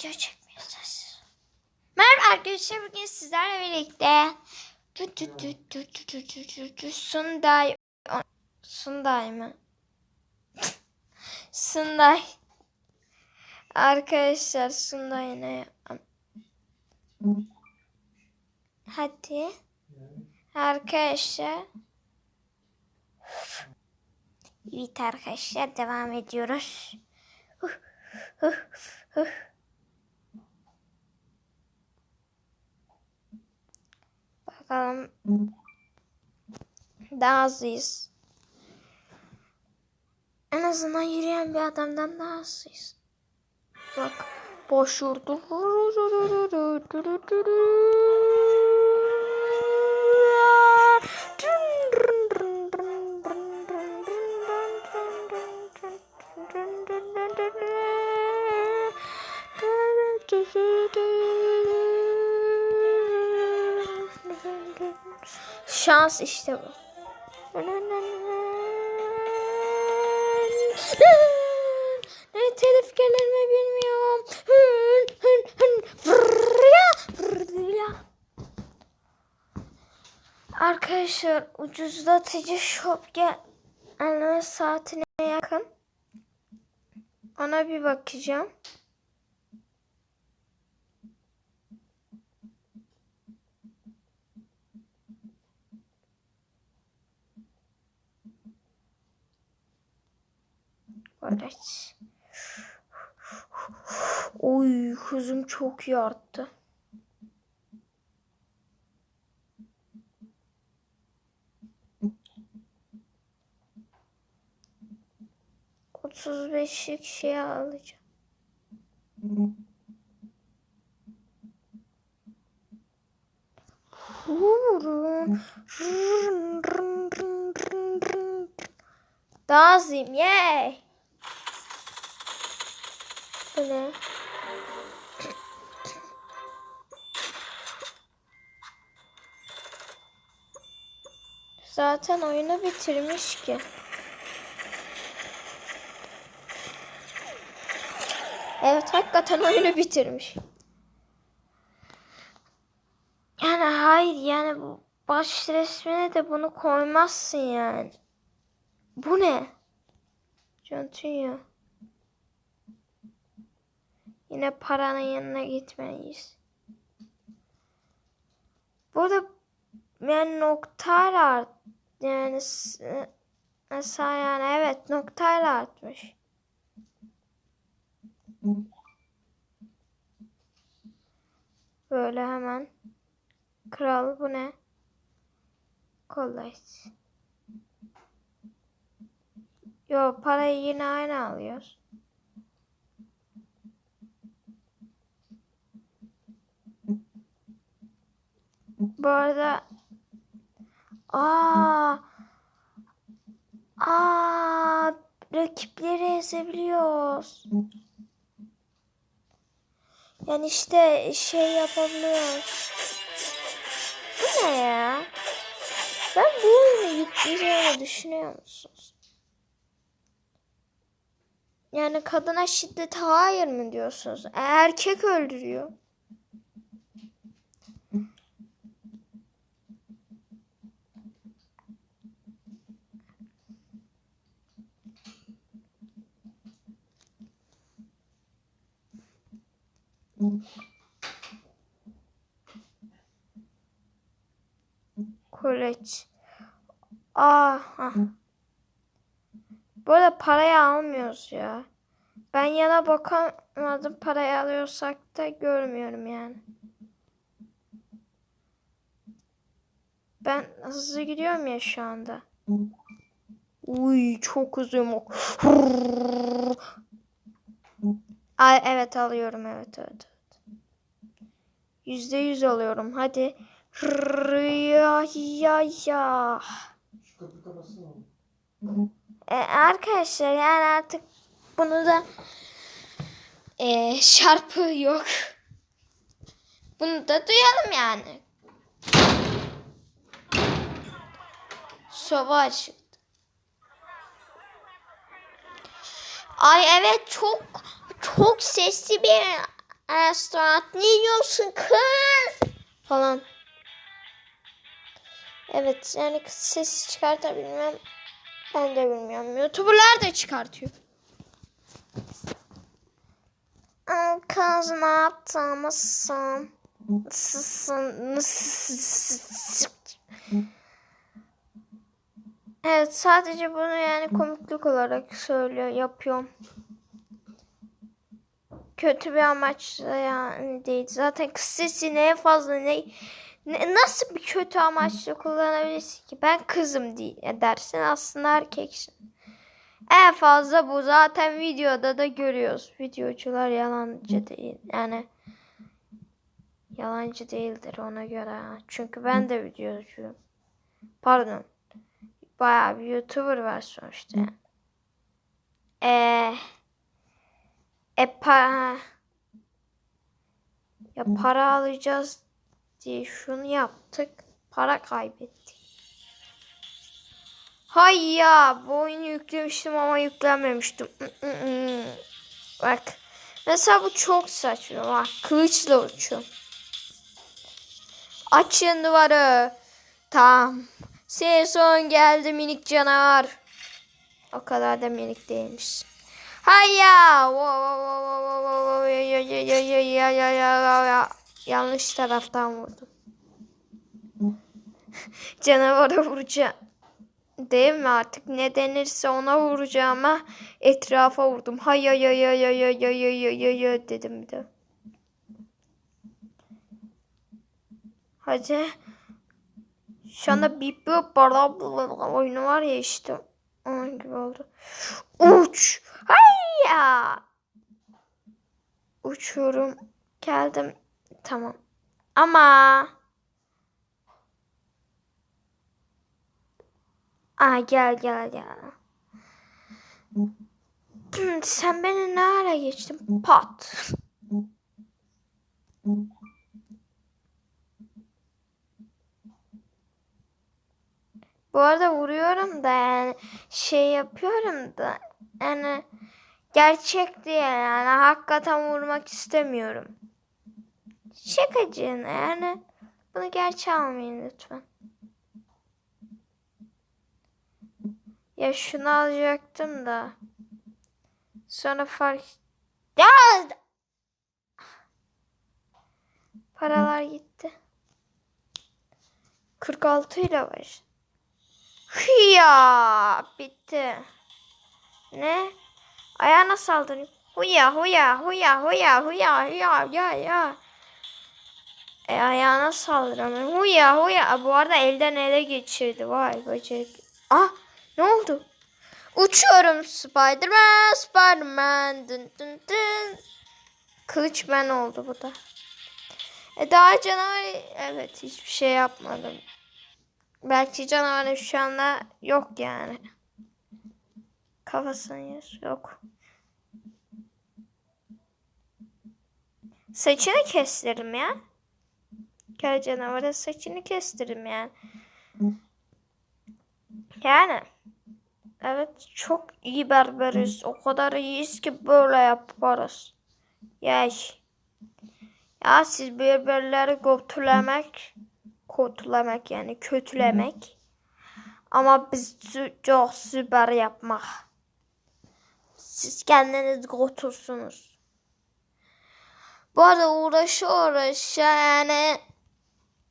video çekmiyorsunuz. Merhaba arkadaşlar bugün sizlerle birlikte Sunday Sunday mı? Sunday Arkadaşlar Sunday ne Hadi Arkadaşlar Evet arkadaşlar devam ediyoruz. Huh, huh, huh. Bakalım. Daha hızlıyız. En azından yürüyen bir adamdan daha hızlıyız. Bak. Boş yurdu. Şans işte bu. Ne telif gelir mi bilmiyorum. Arkadaşlar ucuzlatıcı shop gel anne saatine yakın. Ona bir bakacağım. Evet. Oy hızım çok iyi arttı. Otuz beşlik şey alacağım. Daha azıyım. Yay. Ne? Zaten oyunu bitirmiş ki. Evet hakikaten oyunu bitirmiş. Yani hayır yani bu baş resmine de bunu koymazsın yani. Bu ne? Continue. Yine paranın yanına gitmeliyiz. Burada yani noktayla art yani s- mesela yani evet noktayla artmış. Böyle hemen. Kral bu ne? Kolay. Yo parayı yine aynı alıyoruz. Bu arada aa aa rakipleri ezebiliyoruz. Yani işte şey yapabiliyoruz. Bu ne ya? Ben bu oyunu yükleyeceğimi düşünüyor musunuz? Yani kadına şiddet hayır mı diyorsunuz? Erkek öldürüyor. Koleç. Aa, hah. Bu arada parayı almıyoruz ya. Ben yana bakamadım. Parayı alıyorsak da görmüyorum yani. Ben hızlı gidiyorum ya şu anda. Uy çok hızlıyım. Ay, evet alıyorum evet evet. Yüzde yüz alıyorum. Hadi. Ya ya ya. E, arkadaşlar yani artık bunu da e, şarpı yok. Bunu da duyalım yani. Açıldı. Ay evet çok çok sesli bir Astronot ne yiyorsun kız? Falan. Evet yani kız ses çıkartabilmem. Ben de bilmiyorum. Youtuberlar da çıkartıyor. Kız ne yaptın? Evet sadece bunu yani komiklik olarak söylüyor, yapıyorum. Kötü bir amaçla yani değil. Zaten kız sesi neye fazla ne, ne nasıl bir kötü amaçla kullanabilirsin ki? Ben kızım diye dersin aslında erkeksin. En fazla bu zaten videoda da görüyoruz. Videocular yalancı değil. Yani yalancı değildir ona göre. Çünkü ben de videocuyum. Pardon. Bayağı bir YouTuber var sonuçta. Eee e para ya para alacağız diye şunu yaptık. Para kaybettik. Hay ya bu oyunu yüklemiştim ama yüklenmemiştim. Bak. Mesela bu çok saçma. Bak kılıçla uçuyor. Açın duvarı. Tamam. Senin geldi minik canavar. O kadar da minik değilmiş. Hayya. Yanlış taraftan vurdum. Canavara vuracağım. Değil mi artık ne denirse ona vuracağıma etrafa vurdum. Hay hay hay hay hay hay hay hay hay hay dedim bir de. Hadi. Şu anda bir oyunu var ya işte. Onun gibi oldu. Uç. Hayya. Uçuyorum. Geldim. Tamam. Ama Aa gel gel gel. Hmm, Sen beni ne ara geçtin? Pat. Bu arada vuruyorum da yani şey yapıyorum da yani gerçek diye yani hakikaten vurmak istemiyorum. Şakacığına yani bunu gerçeğe almayın lütfen. Ya şunu alacaktım da. Sonra fark... Ya! Paralar gitti. 46 ile var. Hıya! Bitti. Ne? Ayağına saldırıyor. Huya huya huya huya huya huya ya ya. E ayağına saldıramıyorum. Huya huya. Bu arada elden ele geçirdi. Vay böcek. Ah ne oldu? Uçuyorum Spiderman, Spiderman. Dın dın dın. Kılıç ben oldu bu da. E daha canavar evet hiçbir şey yapmadım. Belki canavarın şu anda yok yani. Kafasının yer yok. Saçını kestiririm ya. Gel canavarın saçını kestiririm yani. Yani. Evet çok iyi berberiz. O kadar iyiyiz ki böyle yaparız. Yaş. Ya siz berberleri kötülemek, kötülemek yani kötülemek. Ama biz çok süper yapmak. Siz kendiniz götürsünüz. Bu arada uğraşı uğraşı yani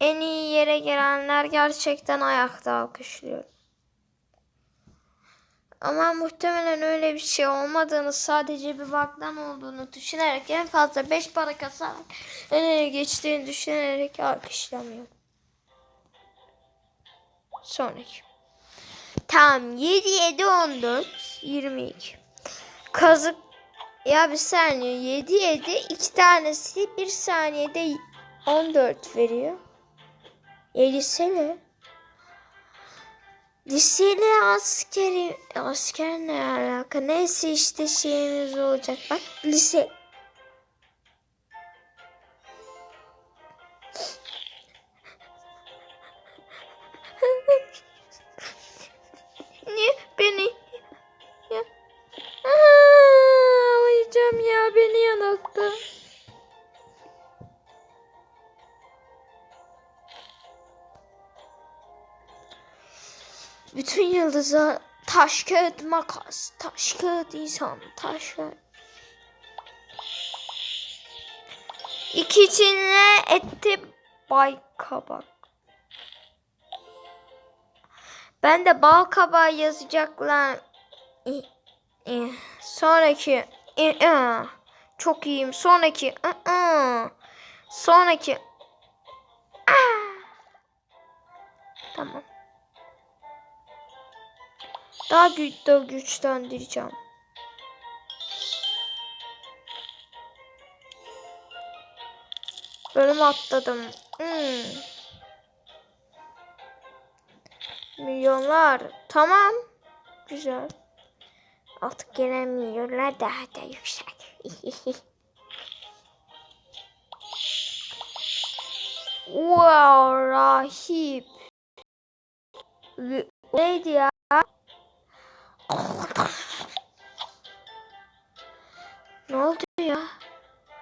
en iyi yere gelenler gerçekten ayakta alkışlıyor. Ama muhtemelen öyle bir şey olmadığını sadece bir baktan olduğunu düşünerek en fazla 5 para kasarak nereye geçtiğini düşünerek alkışlamıyorum. Sonraki. Tamam 7 7 14 22. Kazık ya bir saniye 7 7 iki tanesi bir saniyede 14 veriyor. E liseli. Liseli askeri asker ne alaka? Neyse işte şeyimiz olacak. Bak lise. beni. Ya. Aa, ağlayacağım ya beni yanılttı. Bütün yıldıza taş kağıt makas, taş kağıt insan, taş kağıt. İki içine etti bay kabak. Ben de bal kabağı yazacaklar. Sonraki çok iyiyim. Sonraki sonraki tamam. Daha güç daha güçlendireceğim. Bölüm atladım. Hmm. Milyonlar. Tamam. Güzel. Artık gelen milyonlar daha da yüksek. wow, rahip. Neydi ya? Ne oldu ya?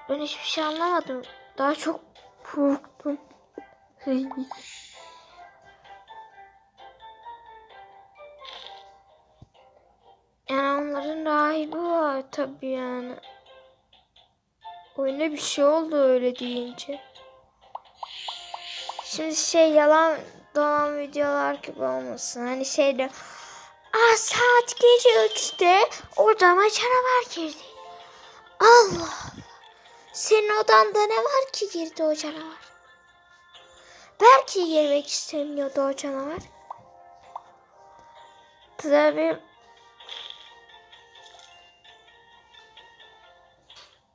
Ben hiçbir şey anlamadım. Daha çok korktum. yani onların rahibi var tabii yani. Oyuna bir şey oldu öyle deyince. Şimdi şey yalan dolan videolar gibi olmasın. Hani şeyde Aa, saat gece 3'te odama canavar girdi. Allah. Senin odanda ne var ki girdi o canavar? Belki girmek istemiyordu o canavar. Tabii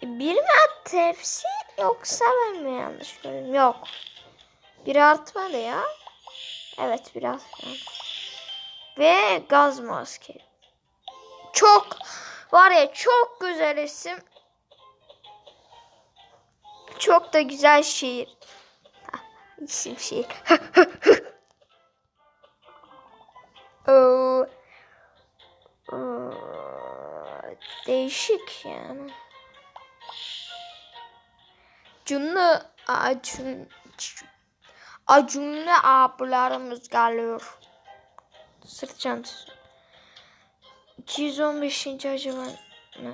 bir mi attı hepsi yoksa ben mi yanlış gördüm? Yok. Bir artmadı ya. Evet biraz falan. Ve gaz maske. Çok var ya çok güzel isim. Çok da güzel şiir. Hah, İsim şiir. Değişik yani. Cunlu Acun Acunlu abilerimiz geliyor. Sırt çantası. 215. acaba ne?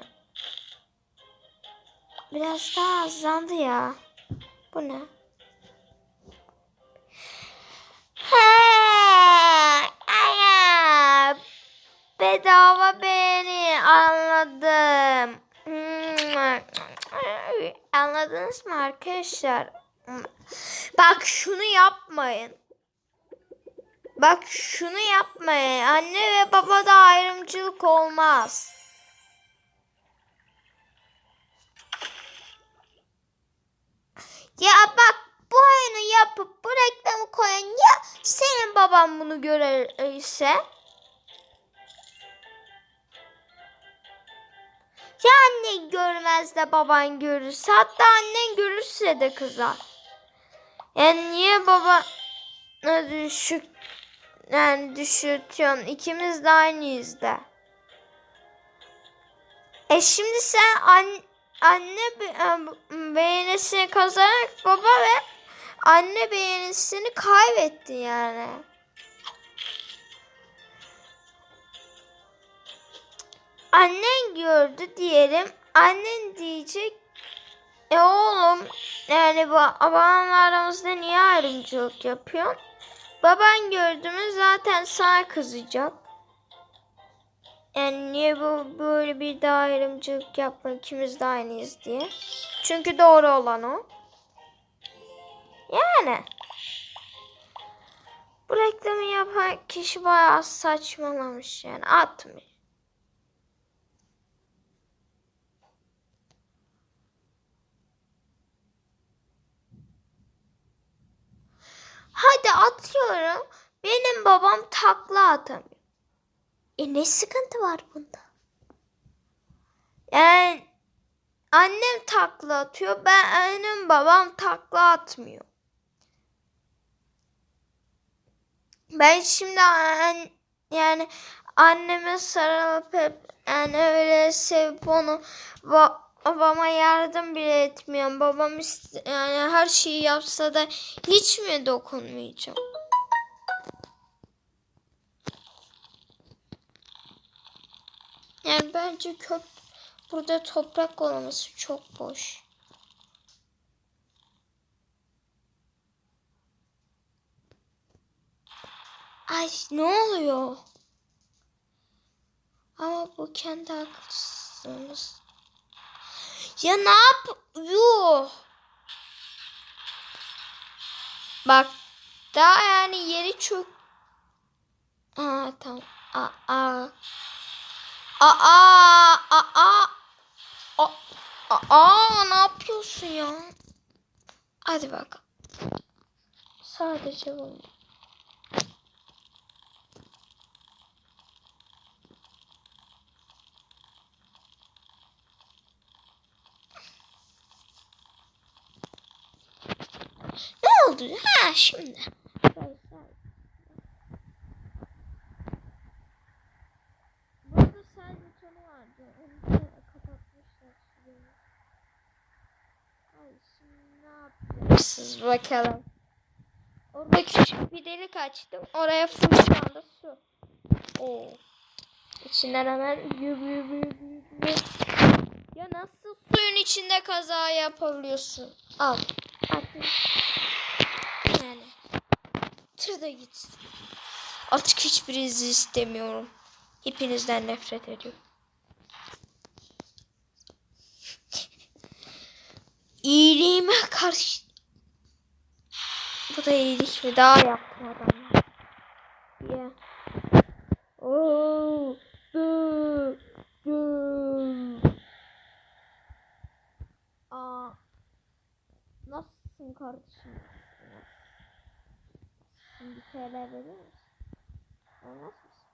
Biraz daha azlandı ya. Bu ne? He, aya, bedava beğeni anladım. Anladınız mı arkadaşlar? Bak şunu yapmayın. Bak şunu yapmayın. Anne ve babada ayrımcılık olmaz. Ya bak bu oyunu yapıp bu reklamı koyan ya senin baban bunu görürse ya annen görmez de baban görürse hatta annen görürse de kızar. Yani niye baba düşük yani düşürtüyorsun ikimiz de aynıyız da. E şimdi sen an, anne e, beğenisini kazanarak baba ve anne beğenisini kaybettin yani. Annen gördü diyelim. Annen diyecek e oğlum yani bu babanla aramızda niye ayrımcılık yapıyorsun? Baban gördü mü zaten sana kızacak. Yani niye bu böyle bir daha ayrımcılık yapma ikimiz de aynıyız diye. Çünkü doğru olan o. Yani. Bu reklamı yapan kişi bayağı saçmalamış yani atmış. Hadi atıyorum. Benim babam takla atamıyor. E ne sıkıntı var bunda? Yani annem takla atıyor. Ben annem babam takla atmıyor. Ben şimdi an, yani anneme sarılıp hep yani öyle sevip onu ba- babama yardım bile etmiyorum. Babam yani her şeyi yapsa da hiç mi dokunmayacağım? Yani bence köp burada toprak olması çok boş. Ay ne oluyor? Ama bu kendi haklısınız. Ya ne yapıyor? Bak daha yani yeri çok Aa tamam. Aa aa. Aa aa aa. Aa ne yapıyorsun ya? Hadi bak. Sadece bunu. Ne oldu? Ha şimdi. Burada sel butonu vardı. Onu da kapatmışlar. şurayı. Ay şimdi ne yapacaksınız bakalım. Orada küçük bir delik açtım. Oraya full şu anda su. Oo. İçinden hemen yürü yürü yürü yürü. Ya nasıl suyun içinde kaza yapabiliyorsun? Al. Artık. Tır da gitsin. Artık hiçbirinizi istemiyorum. Hepinizden nefret ediyorum. İyiliğime karşı... Bu da iyilik mi? Daha yaptım adamlar. Ya. Oo. Bu. Bu. Aa. Nasılsın kardeşim? TL verir misin? Olmaz mısın?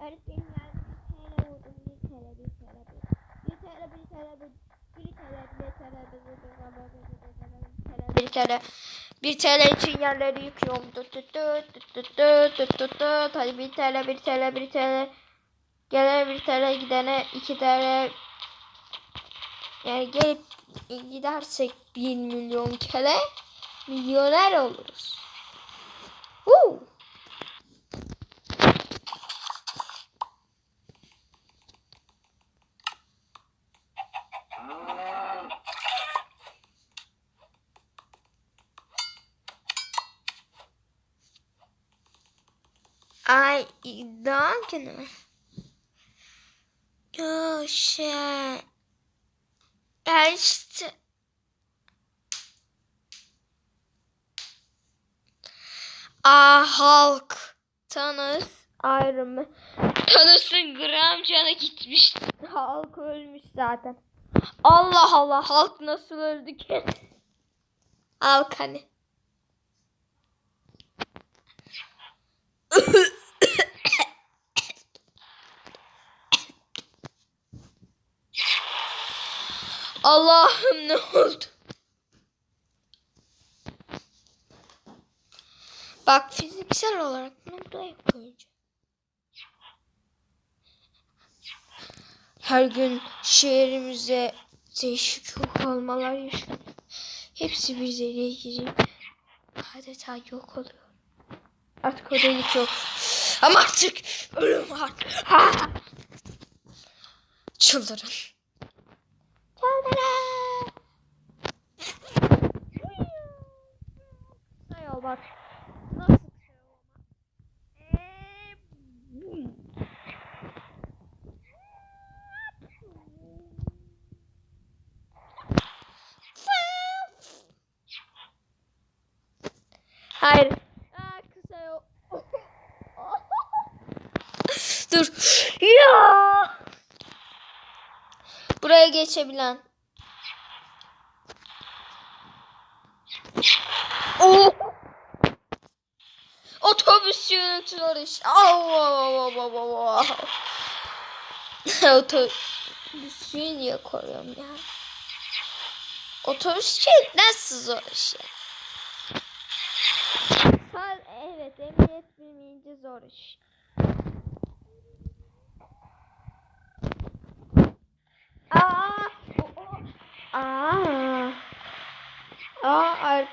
Öğretmenim bir TL vurdum. Bir TL, bir TL, bir bir TL, bir TL, bir bir TL, bir TL, bir TL, bir TL, bir TL için yerleri yıkıyorum. Tut tut tut tut tut tut tut tut tut. Hadi bir TL, bir TL, bir TL. Gene bir TL gidene iki TL. Yani gelip gidersek bir milyon kere milyoner oluruz. I don't know. Oh shit. I just. Aa halk. Thanos Iron Man. Thanos'un gram canı gitmiş. Halk ölmüş zaten. Allah Allah halk nasıl öldü ki? Halk hani. Allah'ım ne oldu? Bak fiziksel olarak bunu buraya koyacağım. Her gün şehrimize değişik olmalar yaşanıyor. Hepsi bir zeliğe girip adeta yok oluyor. Artık o delik yok. Ama artık ölüm var. Ha! Çıldırın. Çıldırın. Yol bak. Nasıl şey olmaz? Eee, bum. Hayır. Aa, kısa yol. Dur. Ya. Buraya geçebilen. Oh. Otobüs yönetiyor. Allah Otobüsü niye koruyorum ya? Otobüs şey nasıl zor iş ya? Ha, evet emniyet bilmeyince zor iş. Aa, aa, aa,